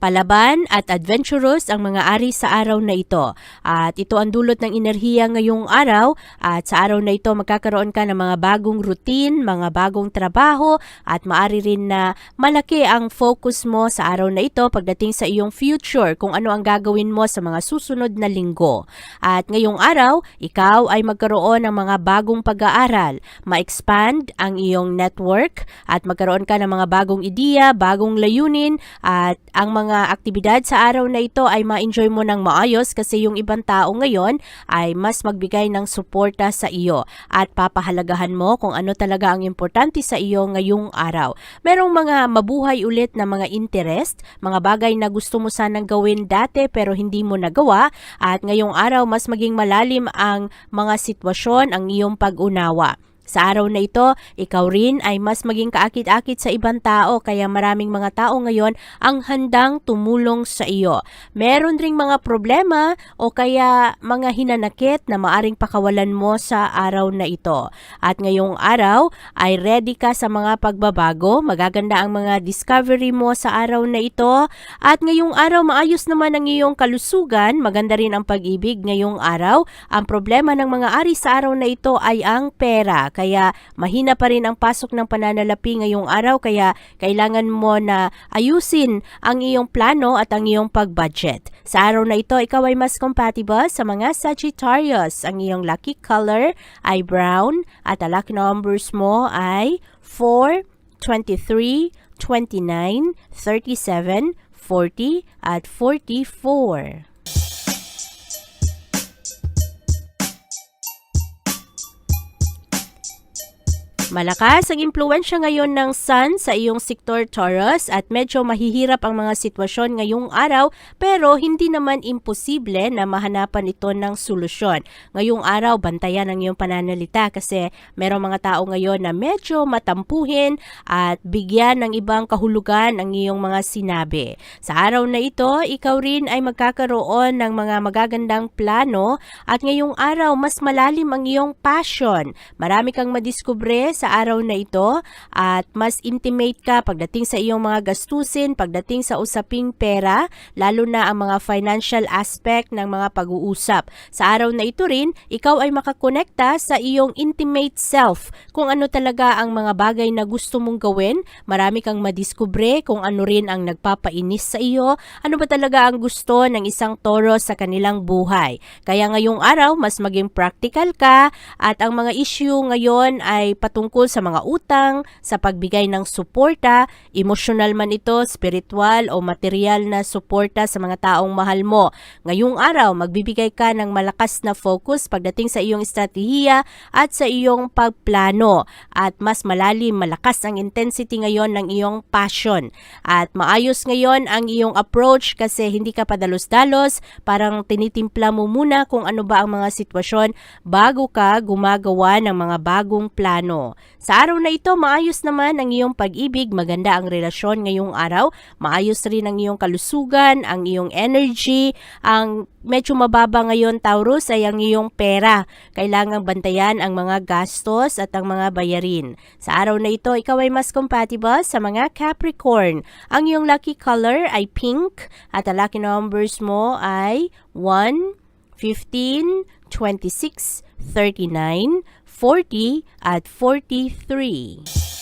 Palaban at adventurous ang mga ari sa araw na ito. At ito ang dulot ng enerhiya ngayong araw at sa araw na ito magkakaroon ka ng mga bagong routine, mga bagong trabaho at maari rin na malaki ang focus mo sa araw na ito pagdating sa iyong future kung ano ang gagawin mo sa mga susunod na linggo. At ngayong araw, ikaw ay magkaroon ng mga bagong pag-aaral, ma-expand ang iyong network at magkaroon ka ng mga bagong ideya, bagong layunin at ang mga aktibidad sa araw na ito ay ma-enjoy mo ng maayos kasi yung ibang tao ngayon ay mas magbigay ng suporta sa iyo at papahalagahan mo kung ano talaga ang importante sa iyo ngayong araw. Merong mga mabuhay ulit na mga interest, mga bagay na gusto mo sanang gawin dati pero hindi mo nagawa at ngayong araw mas maging malalim ang mga sitwasyon, ang iyong pag-unawa. Sa araw na ito, ikaw rin ay mas maging kaakit-akit sa ibang tao kaya maraming mga tao ngayon ang handang tumulong sa iyo. Meron ring mga problema o kaya mga hinanakit na maaring pakawalan mo sa araw na ito. At ngayong araw ay ready ka sa mga pagbabago, magaganda ang mga discovery mo sa araw na ito at ngayong araw maayos naman ang iyong kalusugan, maganda rin ang pag-ibig ngayong araw. Ang problema ng mga ari sa araw na ito ay ang pera kaya mahina pa rin ang pasok ng pananalapi ngayong araw kaya kailangan mo na ayusin ang iyong plano at ang iyong pag-budget. Sa araw na ito, ikaw ay mas compatible sa mga Sagittarius. Ang iyong lucky color ay brown at ang lucky numbers mo ay 4, 23, 29, 37, 40 at 44. Malakas ang impluensya ngayon ng Sun sa iyong sektor Taurus at medyo mahihirap ang mga sitwasyon ngayong araw pero hindi naman imposible na mahanapan ito ng solusyon. Ngayong araw, bantayan ang iyong pananalita kasi merong mga tao ngayon na medyo matampuhin at bigyan ng ibang kahulugan ang iyong mga sinabi. Sa araw na ito, ikaw rin ay magkakaroon ng mga magagandang plano at ngayong araw mas malalim ang iyong passion. Marami kang madiskubre sa araw na ito at mas intimate ka pagdating sa iyong mga gastusin, pagdating sa usaping pera, lalo na ang mga financial aspect ng mga pag-uusap. Sa araw na ito rin, ikaw ay makakonekta sa iyong intimate self kung ano talaga ang mga bagay na gusto mong gawin. Marami kang madiskubre kung ano rin ang nagpapainis sa iyo, ano ba talaga ang gusto ng isang toro sa kanilang buhay. Kaya ngayong araw, mas maging practical ka at ang mga issue ngayon ay patungkol sa mga utang, sa pagbigay ng suporta, emotional man ito, spiritual o material na suporta sa mga taong mahal mo. Ngayong araw, magbibigay ka ng malakas na focus pagdating sa iyong estratehiya at sa iyong pagplano at mas malalim, malakas ang intensity ngayon ng iyong passion. At maayos ngayon ang iyong approach kasi hindi ka padalos-dalos, parang tinitimpla mo muna kung ano ba ang mga sitwasyon bago ka gumagawa ng mga bagong plano. Sa araw na ito, maayos naman ang iyong pag-ibig, maganda ang relasyon ngayong araw, maayos rin ang iyong kalusugan, ang iyong energy, ang medyo mababa ngayon Taurus ay ang iyong pera. Kailangang bantayan ang mga gastos at ang mga bayarin. Sa araw na ito, ikaw ay mas compatible sa mga Capricorn. Ang iyong lucky color ay pink at ang lucky numbers mo ay 1, 15, 26, 39, 40 at 43.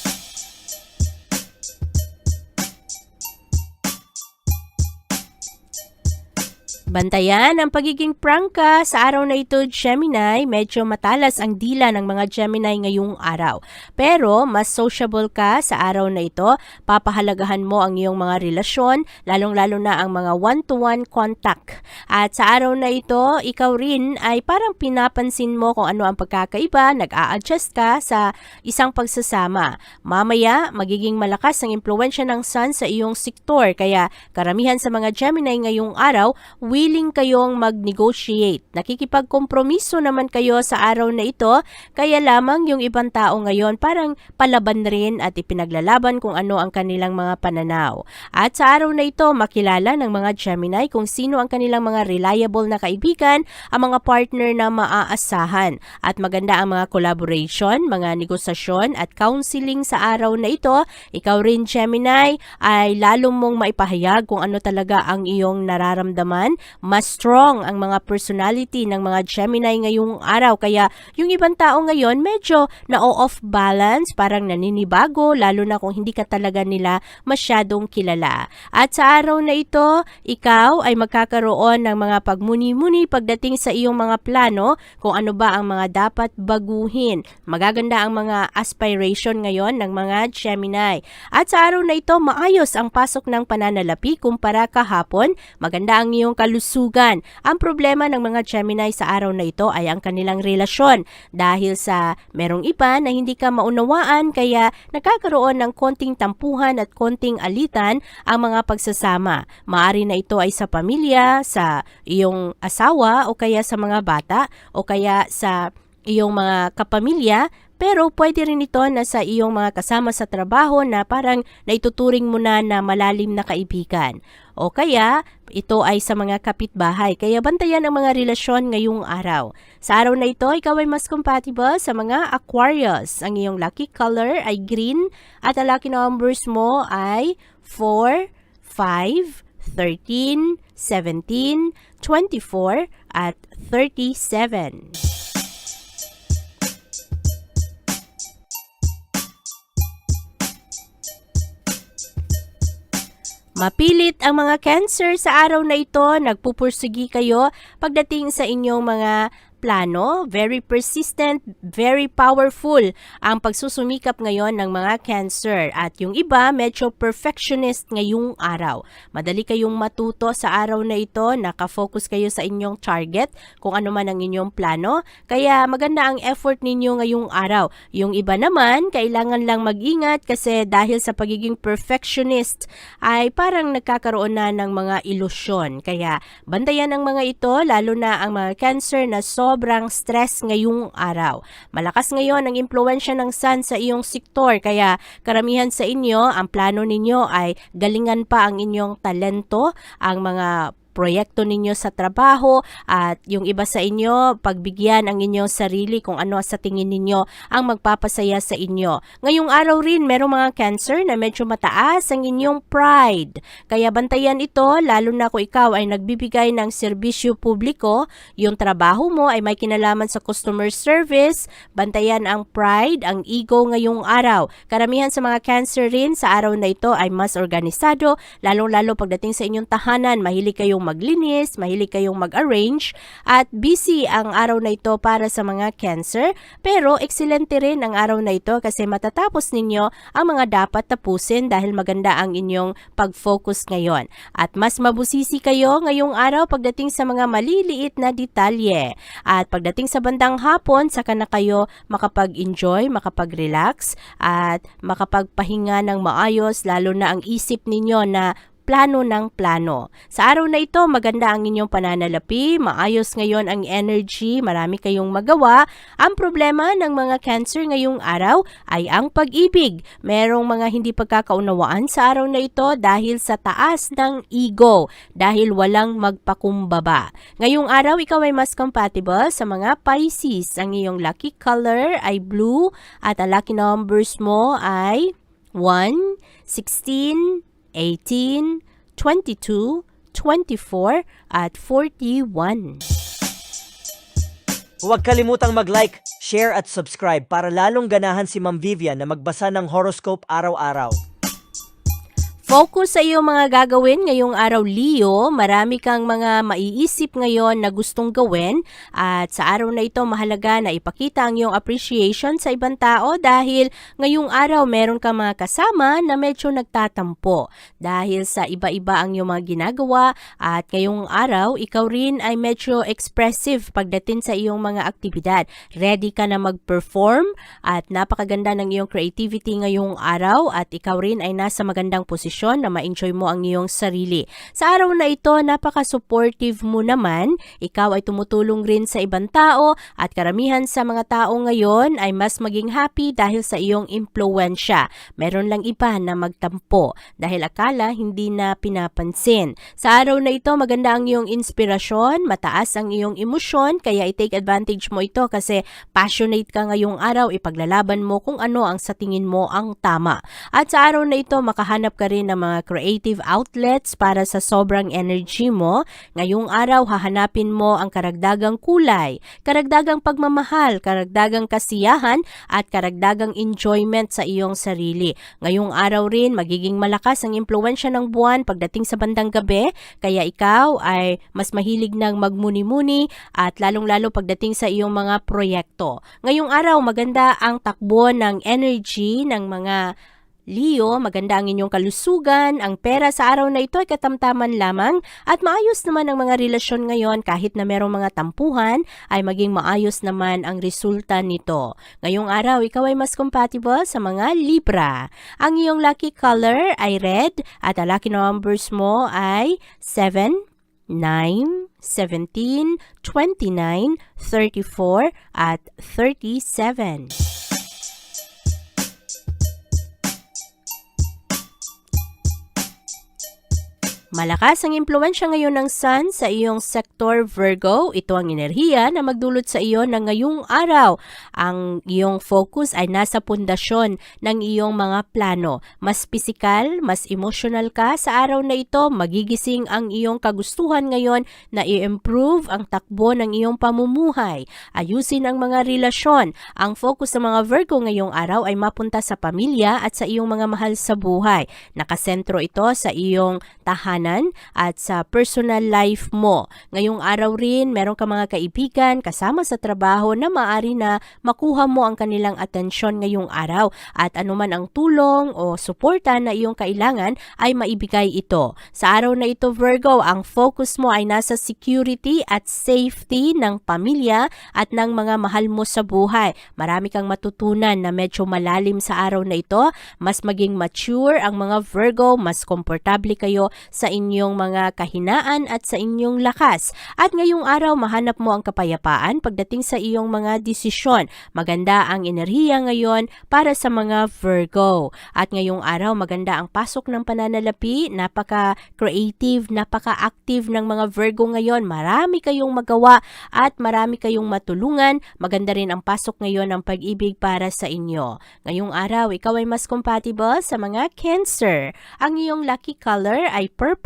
Bantayan ang pagiging prangka sa araw na ito, Gemini. Medyo matalas ang dila ng mga Gemini ngayong araw. Pero mas sociable ka sa araw na ito. Papahalagahan mo ang iyong mga relasyon, lalong-lalo na ang mga one-to-one contact. At sa araw na ito, ikaw rin ay parang pinapansin mo kung ano ang pagkakaiba, nag-a-adjust ka sa isang pagsasama. Mamaya, magiging malakas ang impluensya ng sun sa iyong sektor. Kaya karamihan sa mga Gemini ngayong araw, willing kayong mag-negotiate. Nakikipagkompromiso naman kayo sa araw na ito, kaya lamang yung ibang tao ngayon parang palaban rin at ipinaglalaban kung ano ang kanilang mga pananaw. At sa araw na ito, makilala ng mga Gemini kung sino ang kanilang mga reliable na kaibigan, ang mga partner na maaasahan. At maganda ang mga collaboration, mga negosasyon at counseling sa araw na ito. Ikaw rin, Gemini, ay lalo mong maipahayag kung ano talaga ang iyong nararamdaman mas strong ang mga personality ng mga Gemini ngayong araw. Kaya yung ibang tao ngayon medyo na-off balance, parang naninibago, lalo na kung hindi ka talaga nila masyadong kilala. At sa araw na ito, ikaw ay magkakaroon ng mga pagmuni-muni pagdating sa iyong mga plano kung ano ba ang mga dapat baguhin. Magaganda ang mga aspiration ngayon ng mga Gemini. At sa araw na ito, maayos ang pasok ng pananalapi kumpara kahapon. Maganda ang iyong kalusugan. Ang problema ng mga Gemini sa araw na ito ay ang kanilang relasyon dahil sa merong iba na hindi ka maunawaan kaya nagkakaroon ng konting tampuhan at konting alitan ang mga pagsasama. Maari na ito ay sa pamilya, sa iyong asawa o kaya sa mga bata o kaya sa iyong mga kapamilya pero pwede rin ito na sa iyong mga kasama sa trabaho na parang naituturing mo na na malalim na kaibigan. O kaya, ito ay sa mga kapitbahay. Kaya bantayan ang mga relasyon ngayong araw. Sa araw na ito, ikaw ay mas compatible sa mga Aquarius. Ang iyong lucky color ay green at ang lucky numbers mo ay 4, 5, 13, 17, 24 at 37. Mapilit ang mga cancer sa araw na ito, nagpupursigi kayo pagdating sa inyong mga plano, very persistent, very powerful ang pagsusumikap ngayon ng mga cancer. At yung iba, medyo perfectionist ngayong araw. Madali kayong matuto sa araw na ito, nakafocus kayo sa inyong target, kung ano man ang inyong plano. Kaya maganda ang effort ninyo ngayong araw. Yung iba naman, kailangan lang mag-ingat kasi dahil sa pagiging perfectionist ay parang nagkakaroon na ng mga ilusyon. Kaya bandayan ang mga ito, lalo na ang mga cancer na sobrang stress ngayong araw. Malakas ngayon ang impluensya ng sun sa iyong sektor kaya karamihan sa inyo, ang plano ninyo ay galingan pa ang inyong talento, ang mga proyekto ninyo sa trabaho at yung iba sa inyo, pagbigyan ang inyong sarili kung ano sa tingin ninyo ang magpapasaya sa inyo. Ngayong araw rin, merong mga cancer na medyo mataas ang inyong pride. Kaya bantayan ito, lalo na kung ikaw ay nagbibigay ng serbisyo publiko, yung trabaho mo ay may kinalaman sa customer service, bantayan ang pride, ang ego ngayong araw. Karamihan sa mga cancer rin sa araw na ito ay mas organisado, lalong-lalo pagdating sa inyong tahanan, mahilig kayong maglinis, mahilig kayong mag-arrange, at busy ang araw na ito para sa mga cancer. Pero ekselente rin ang araw na ito kasi matatapos ninyo ang mga dapat tapusin dahil maganda ang inyong pag-focus ngayon. At mas mabusisi kayo ngayong araw pagdating sa mga maliliit na detalye. At pagdating sa bandang hapon, saka na kayo makapag-enjoy, makapag-relax, at makapagpahinga ng maayos, lalo na ang isip ninyo na plano ng plano. Sa araw na ito, maganda ang inyong pananalapi, maayos ngayon ang energy, marami kayong magawa. Ang problema ng mga cancer ngayong araw ay ang pag-ibig. Merong mga hindi pagkakaunawaan sa araw na ito dahil sa taas ng ego, dahil walang magpakumbaba. Ngayong araw, ikaw ay mas compatible sa mga Pisces. Ang iyong lucky color ay blue at ang lucky numbers mo ay 1, 16, 18, 22, 24, at 41. Huwag kalimutang mag-like, share at subscribe para lalong ganahan si Ma'am Vivian na magbasa ng horoscope araw-araw. Focus sa iyong mga gagawin ngayong araw, Leo. Marami kang mga maiisip ngayon na gustong gawin at sa araw na ito mahalaga na ipakita ang iyong appreciation sa ibang tao dahil ngayong araw meron kang mga kasama na medyo nagtatampo dahil sa iba-iba ang iyong mga ginagawa at ngayong araw ikaw rin ay medyo expressive pagdating sa iyong mga aktibidad. Ready ka na mag-perform at napakaganda ng iyong creativity ngayong araw at ikaw rin ay nasa magandang posisyon na ma-enjoy mo ang iyong sarili. Sa araw na ito, napaka-supportive mo naman. Ikaw ay tumutulong rin sa ibang tao at karamihan sa mga tao ngayon ay mas maging happy dahil sa iyong impluensya. Meron lang iba na magtampo dahil akala hindi na pinapansin. Sa araw na ito, maganda ang iyong inspirasyon, mataas ang iyong emosyon, kaya i-take advantage mo ito kasi passionate ka ngayong araw, ipaglalaban mo kung ano ang sa tingin mo ang tama. At sa araw na ito, makahanap ka rin ng mga creative outlets para sa sobrang energy mo. Ngayong araw, hahanapin mo ang karagdagang kulay, karagdagang pagmamahal, karagdagang kasiyahan, at karagdagang enjoyment sa iyong sarili. Ngayong araw rin, magiging malakas ang impluensya ng buwan pagdating sa bandang gabi, kaya ikaw ay mas mahilig ng magmuni-muni at lalong-lalo pagdating sa iyong mga proyekto. Ngayong araw, maganda ang takbo ng energy ng mga Leo, maganda ang inyong kalusugan, ang pera sa araw na ito ay katamtaman lamang at maayos naman ang mga relasyon ngayon kahit na merong mga tampuhan ay maging maayos naman ang resulta nito. Ngayong araw, ikaw ay mas compatible sa mga Libra. Ang iyong lucky color ay red at ang lucky numbers mo ay 7, 9, 17, 29, 34 at 37. Malakas ang impluensya ngayon ng Sun sa iyong sektor Virgo. Ito ang enerhiya na magdulot sa iyo ng ngayong araw. Ang iyong focus ay nasa pundasyon ng iyong mga plano. Mas pisikal, mas emotional ka sa araw na ito. Magigising ang iyong kagustuhan ngayon na i-improve ang takbo ng iyong pamumuhay. Ayusin ang mga relasyon. Ang focus ng mga Virgo ngayong araw ay mapunta sa pamilya at sa iyong mga mahal sa buhay. Nakasentro ito sa iyong tahanan at sa personal life mo. Ngayong araw rin, meron ka mga kaibigan kasama sa trabaho na maari na makuha mo ang kanilang atensyon ngayong araw at anuman ang tulong o suporta na iyong kailangan ay maibigay ito. Sa araw na ito Virgo, ang focus mo ay nasa security at safety ng pamilya at ng mga mahal mo sa buhay. Marami kang matutunan na medyo malalim sa araw na ito, mas maging mature ang mga Virgo, mas komportable kayo sa inyong mga kahinaan at sa inyong lakas. At ngayong araw, mahanap mo ang kapayapaan pagdating sa iyong mga desisyon. Maganda ang enerhiya ngayon para sa mga Virgo. At ngayong araw, maganda ang pasok ng pananalapi, napaka-creative, napaka-active ng mga Virgo ngayon. Marami kayong magawa at marami kayong matulungan. Maganda rin ang pasok ngayon ng pag-ibig para sa inyo. Ngayong araw, ikaw ay mas compatible sa mga Cancer. Ang iyong lucky color ay purple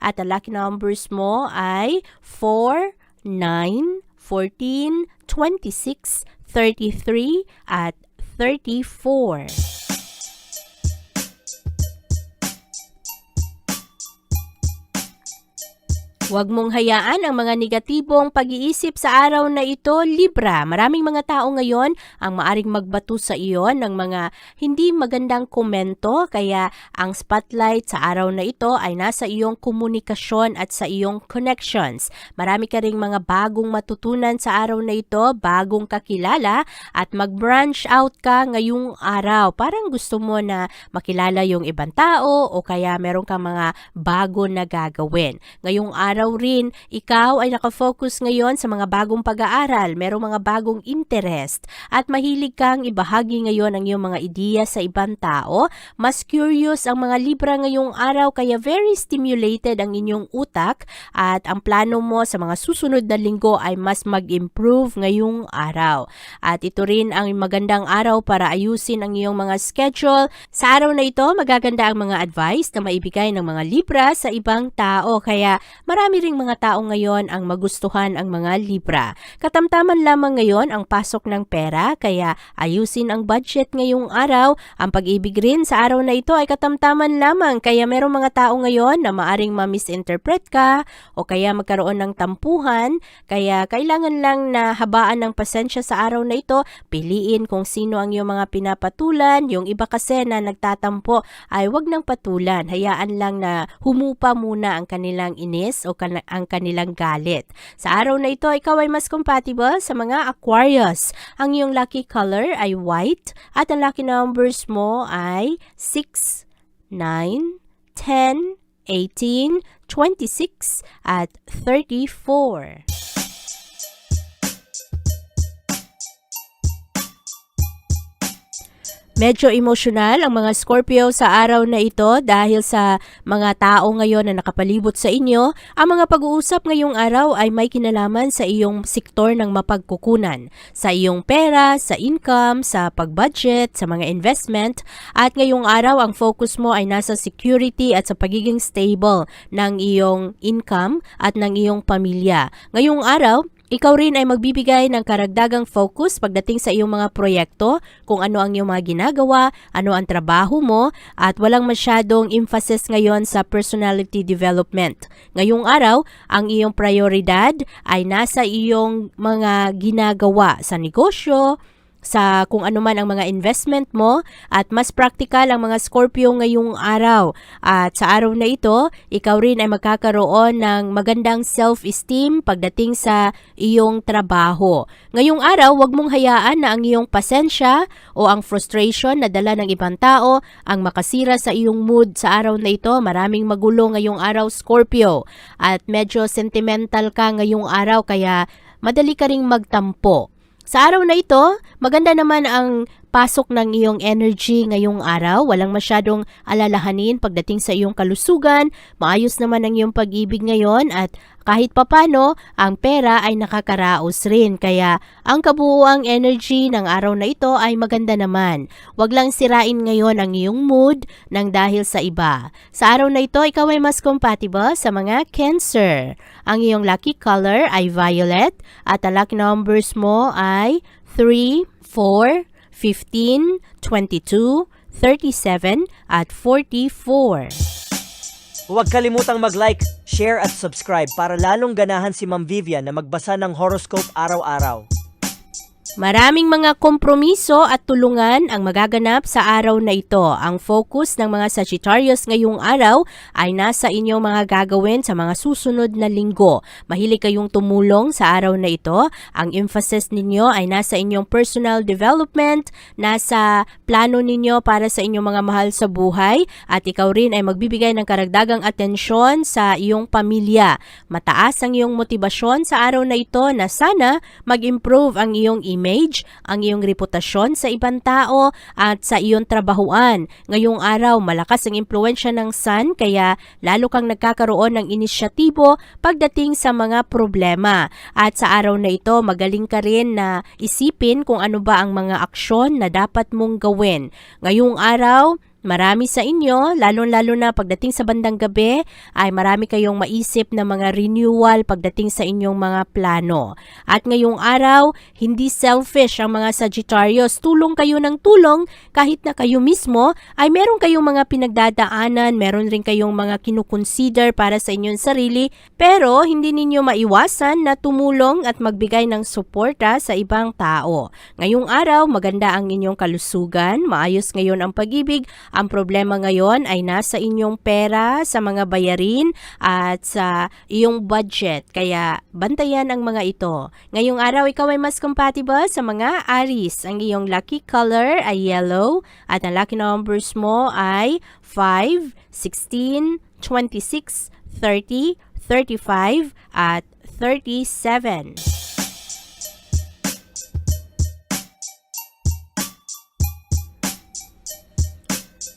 at ang lucky numbers mo ay 4, 9, 14, 26, 33 at 34. Huwag mong hayaan ang mga negatibong pag-iisip sa araw na ito, Libra. Maraming mga tao ngayon ang maaring magbato sa iyo ng mga hindi magandang komento kaya ang spotlight sa araw na ito ay nasa iyong komunikasyon at sa iyong connections. Marami ka ring mga bagong matutunan sa araw na ito, bagong kakilala at mag-branch out ka ngayong araw. Parang gusto mo na makilala yung ibang tao o kaya meron kang mga bago na gagawin. Ngayong araw rin, ikaw ay nakafocus ngayon sa mga bagong pag-aaral, merong mga bagong interest, at mahilig kang ibahagi ngayon ang iyong mga ideya sa ibang tao. Mas curious ang mga Libra ngayong araw kaya very stimulated ang inyong utak at ang plano mo sa mga susunod na linggo ay mas mag-improve ngayong araw. At ito rin ang magandang araw para ayusin ang iyong mga schedule. Sa araw na ito, magaganda ang mga advice na maibigay ng mga Libra sa ibang tao kaya marami marami ring mga tao ngayon ang magustuhan ang mga Libra. Katamtaman lamang ngayon ang pasok ng pera kaya ayusin ang budget ngayong araw. Ang pag-ibig rin sa araw na ito ay katamtaman lamang kaya merong mga tao ngayon na maaring ma-misinterpret ka o kaya magkaroon ng tampuhan. Kaya kailangan lang na habaan ng pasensya sa araw na ito. Piliin kung sino ang iyong mga pinapatulan. Yung iba kasi na nagtatampo ay wag nang patulan. Hayaan lang na humupa muna ang kanilang inis o kan- ang kanilang galit. Sa araw na ito, ikaw ay mas compatible sa mga Aquarius. Ang iyong lucky color ay white at ang lucky numbers mo ay 6, 9, 10, 18, 26 at 34. Medyo emosyonal ang mga Scorpio sa araw na ito dahil sa mga tao ngayon na nakapalibot sa inyo. Ang mga pag-uusap ngayong araw ay may kinalaman sa iyong sektor ng mapagkukunan. Sa iyong pera, sa income, sa pag-budget, sa mga investment. At ngayong araw ang focus mo ay nasa security at sa pagiging stable ng iyong income at ng iyong pamilya. Ngayong araw, ikaw rin ay magbibigay ng karagdagang focus pagdating sa iyong mga proyekto, kung ano ang iyong mga ginagawa, ano ang trabaho mo, at walang masyadong emphasis ngayon sa personality development. Ngayong araw, ang iyong prioridad ay nasa iyong mga ginagawa sa negosyo, sa kung ano man ang mga investment mo at mas practical ang mga Scorpio ngayong araw. At sa araw na ito, ikaw rin ay magkakaroon ng magandang self-esteem pagdating sa iyong trabaho. Ngayong araw, huwag mong hayaan na ang iyong pasensya o ang frustration na dala ng ibang tao ang makasira sa iyong mood sa araw na ito. Maraming magulo ngayong araw, Scorpio. At medyo sentimental ka ngayong araw kaya madali ka ring magtampo. Sa araw na ito, maganda naman ang pasok ng iyong energy ngayong araw. Walang masyadong alalahanin pagdating sa iyong kalusugan. Maayos naman ang iyong pag-ibig ngayon at kahit papano, ang pera ay nakakaraos rin. Kaya ang kabuuang energy ng araw na ito ay maganda naman. Huwag lang sirain ngayon ang iyong mood ng dahil sa iba. Sa araw na ito, ikaw ay mas compatible sa mga Cancer. Ang iyong lucky color ay violet at ang lucky numbers mo ay 3, 4, 15, 22, 37 at 44. Huwag kalimutang mag-like, share at subscribe para lalong ganahan si Ma'am Vivian na magbasa ng horoscope araw-araw. Maraming mga kompromiso at tulungan ang magaganap sa araw na ito. Ang focus ng mga Sagittarius ngayong araw ay nasa inyong mga gagawin sa mga susunod na linggo. Mahilig kayong tumulong sa araw na ito. Ang emphasis ninyo ay nasa inyong personal development, nasa plano ninyo para sa inyong mga mahal sa buhay at ikaw rin ay magbibigay ng karagdagang atensyon sa iyong pamilya. Mataas ang iyong motibasyon sa araw na ito na sana mag-improve ang iyong image, ang iyong reputasyon sa ibang tao at sa iyong trabahuan. Ngayong araw, malakas ang impluensya ng sun kaya lalo kang nagkakaroon ng inisyatibo pagdating sa mga problema. At sa araw na ito, magaling ka rin na isipin kung ano ba ang mga aksyon na dapat mong gawin. Ngayong araw, Marami sa inyo, lalo-lalo na pagdating sa bandang gabi, ay marami kayong maisip na mga renewal pagdating sa inyong mga plano. At ngayong araw, hindi selfish ang mga Sagittarius. Tulong kayo ng tulong kahit na kayo mismo ay meron kayong mga pinagdadaanan, meron rin kayong mga kinukonsider para sa inyong sarili, pero hindi ninyo maiwasan na tumulong at magbigay ng suporta sa ibang tao. Ngayong araw, maganda ang inyong kalusugan, maayos ngayon ang pag-ibig, ang problema ngayon ay nasa inyong pera, sa mga bayarin at sa iyong budget. Kaya bantayan ang mga ito. Ngayong araw ikaw ay mas compatible sa mga Aries. Ang iyong lucky color ay yellow at ang lucky numbers mo ay 5, 16, 26, 30, 35 at 37.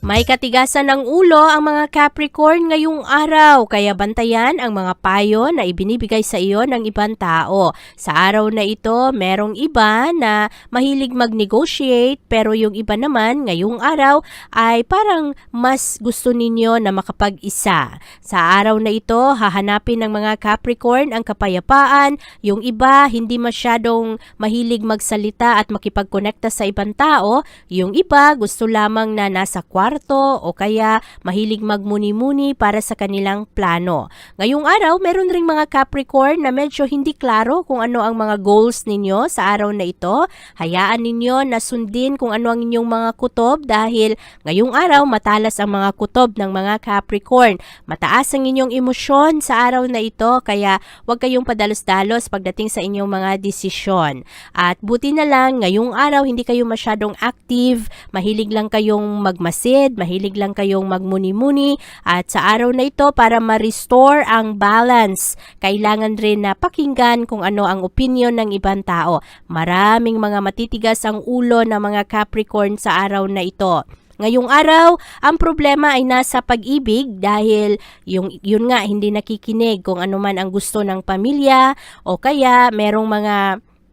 May katigasan ng ulo ang mga Capricorn ngayong araw, kaya bantayan ang mga payo na ibinibigay sa iyo ng ibang tao. Sa araw na ito, merong iba na mahilig mag-negotiate, pero yung iba naman ngayong araw ay parang mas gusto ninyo na makapag-isa. Sa araw na ito, hahanapin ng mga Capricorn ang kapayapaan, yung iba hindi masyadong mahilig magsalita at makipagkonekta sa ibang tao, yung iba gusto lamang na nasa kwarto o kaya mahilig magmuni-muni para sa kanilang plano. Ngayong araw, meron ring mga Capricorn na medyo hindi klaro kung ano ang mga goals ninyo sa araw na ito. Hayaan ninyo na sundin kung ano ang inyong mga kutob dahil ngayong araw matalas ang mga kutob ng mga Capricorn. Mataas ang inyong emosyon sa araw na ito kaya huwag kayong padalos-dalos pagdating sa inyong mga desisyon. At buti na lang, ngayong araw hindi kayo masyadong active, mahilig lang kayong magmasid, mahilig lang kayong magmuni-muni at sa araw na ito para ma-restore ang balance, kailangan rin na pakinggan kung ano ang opinion ng ibang tao. Maraming mga matitigas ang ulo ng mga Capricorn sa araw na ito. Ngayong araw, ang problema ay nasa pag-ibig dahil yung, yun nga hindi nakikinig kung ano man ang gusto ng pamilya o kaya merong mga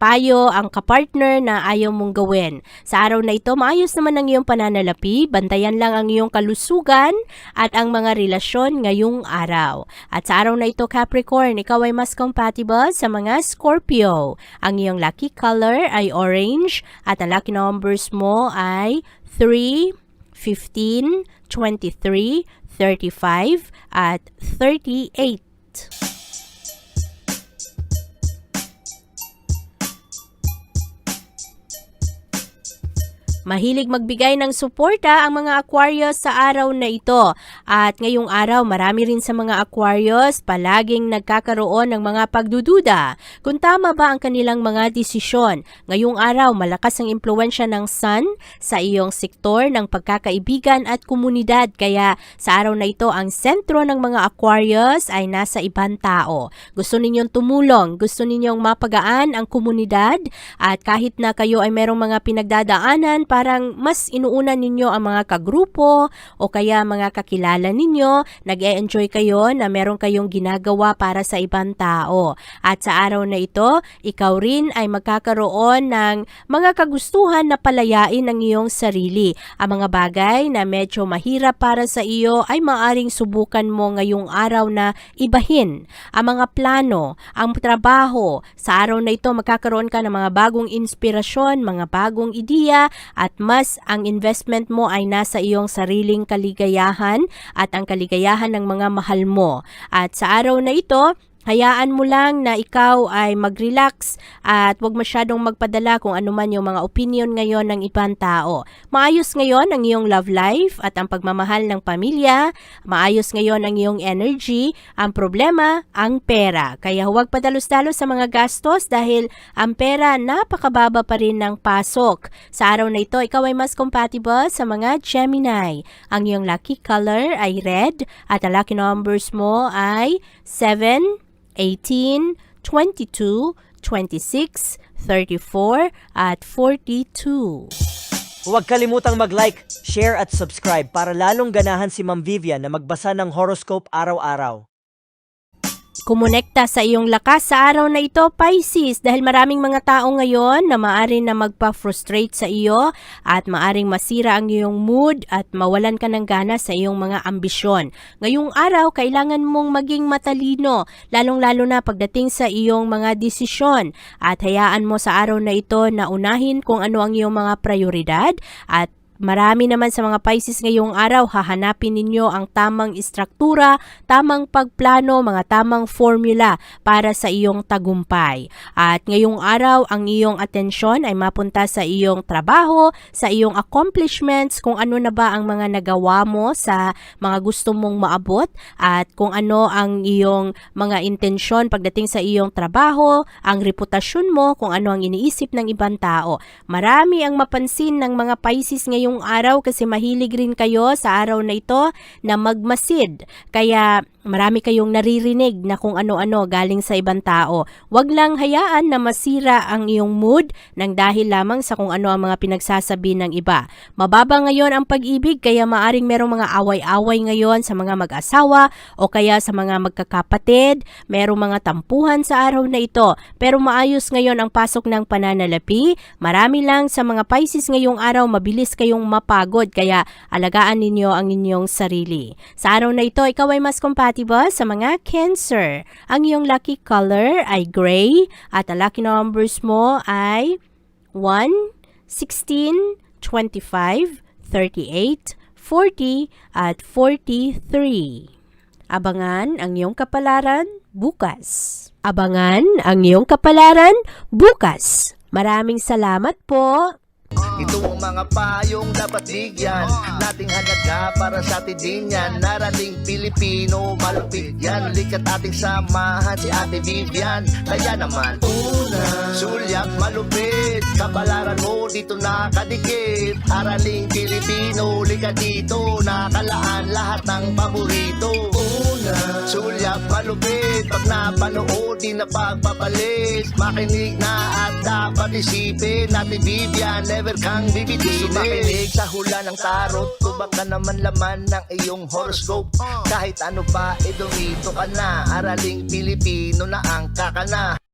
payo ang kapartner na ayaw mong gawin. Sa araw na ito, maayos naman ang iyong pananalapi, bantayan lang ang iyong kalusugan at ang mga relasyon ngayong araw. At sa araw na ito, Capricorn, ikaw ay mas compatible sa mga Scorpio. Ang iyong lucky color ay orange at ang lucky numbers mo ay 3, 15, 23, 35 at 38. Mahilig magbigay ng suporta ang mga Aquarius sa araw na ito. At ngayong araw, marami rin sa mga Aquarius palaging nagkakaroon ng mga pagdududa kung tama ba ang kanilang mga desisyon. Ngayong araw, malakas ang impluensya ng Sun sa iyong sektor ng pagkakaibigan at komunidad. Kaya sa araw na ito, ang sentro ng mga Aquarius ay nasa ibang tao. Gusto ninyong tumulong, gusto ninyong mapagaan ang komunidad at kahit na kayo ay merong mga pinagdadaanan, parang mas inuuna ninyo ang mga kagrupo o kaya mga kakilala ninyo, nag-e-enjoy kayo na meron kayong ginagawa para sa ibang tao. At sa araw na ito, ikaw rin ay magkakaroon ng mga kagustuhan na palayain ang iyong sarili. Ang mga bagay na medyo mahirap para sa iyo ay maaring subukan mo ngayong araw na ibahin. Ang mga plano, ang trabaho, sa araw na ito magkakaroon ka ng mga bagong inspirasyon, mga bagong ideya at mas ang investment mo ay nasa iyong sariling kaligayahan at ang kaligayahan ng mga mahal mo. At sa araw na ito, Hayaan mo lang na ikaw ay mag-relax at huwag masyadong magpadala kung ano man yung mga opinion ngayon ng ibang tao. Maayos ngayon ang iyong love life at ang pagmamahal ng pamilya. Maayos ngayon ang iyong energy. Ang problema, ang pera. Kaya huwag padalos-dalos sa mga gastos dahil ang pera napakababa pa rin ng pasok. Sa araw na ito, ikaw ay mas compatible sa mga Gemini. Ang iyong lucky color ay red at ang lucky numbers mo ay 7, 18, 22, 26, 34, at 42. Huwag kalimutang mag-like, share at subscribe para lalong ganahan si Ma'am Vivian na magbasa ng horoscope araw-araw. Kumonekta sa iyong lakas sa araw na ito, Pisces, dahil maraming mga tao ngayon na maari na magpa-frustrate sa iyo at maaring masira ang iyong mood at mawalan ka ng gana sa iyong mga ambisyon. Ngayong araw, kailangan mong maging matalino, lalong-lalo na pagdating sa iyong mga desisyon at hayaan mo sa araw na ito na unahin kung ano ang iyong mga prioridad at Marami naman sa mga Pisces ngayong araw, hahanapin ninyo ang tamang istruktura, tamang pagplano, mga tamang formula para sa iyong tagumpay. At ngayong araw, ang iyong atensyon ay mapunta sa iyong trabaho, sa iyong accomplishments, kung ano na ba ang mga nagawa mo sa mga gusto mong maabot, at kung ano ang iyong mga intensyon pagdating sa iyong trabaho, ang reputasyon mo, kung ano ang iniisip ng ibang tao. Marami ang mapansin ng mga Pisces ngayong araw kasi mahilig rin kayo sa araw na ito na magmasid. Kaya marami kayong naririnig na kung ano-ano galing sa ibang tao. Huwag lang hayaan na masira ang iyong mood nang dahil lamang sa kung ano ang mga pinagsasabi ng iba. Mababa ngayon ang pag-ibig kaya maaring merong mga away-away ngayon sa mga mag-asawa o kaya sa mga magkakapatid. Merong mga tampuhan sa araw na ito. Pero maayos ngayon ang pasok ng pananalapi. Marami lang sa mga Pisces ngayong araw mabilis kayong mapagod kaya alagaan ninyo ang inyong sarili. Sa araw na ito, ikaw ay mas compatible sa mga Cancer. Ang iyong lucky color ay gray at ang lucky numbers mo ay 1, 16, 25, 38, 40 at 43. Abangan ang iyong kapalaran bukas. Abangan ang iyong kapalaran bukas. Maraming salamat po. Ito ang mga payong dapat bigyan. Nating halaga para sa atin yan. Narating Pilipino, malupit yan. Likat ating samahan si Ate Vivian. Kaya naman Una Sulyap malupit. Kapalaran mo dito nakadikit. Araling Pilipino, likat dito. Nakalaan lahat ng paborito. Una Sulyap malupit Pag napanood di na pagpapalit Makinig na at dapat isipin Natin Vivian, never kang bibitinin Sumakinig sa hula ng tarot Tubak ka naman laman ng iyong horoscope. Kahit ano pa, eh dumito ka na. Araling Pilipino na ang kakana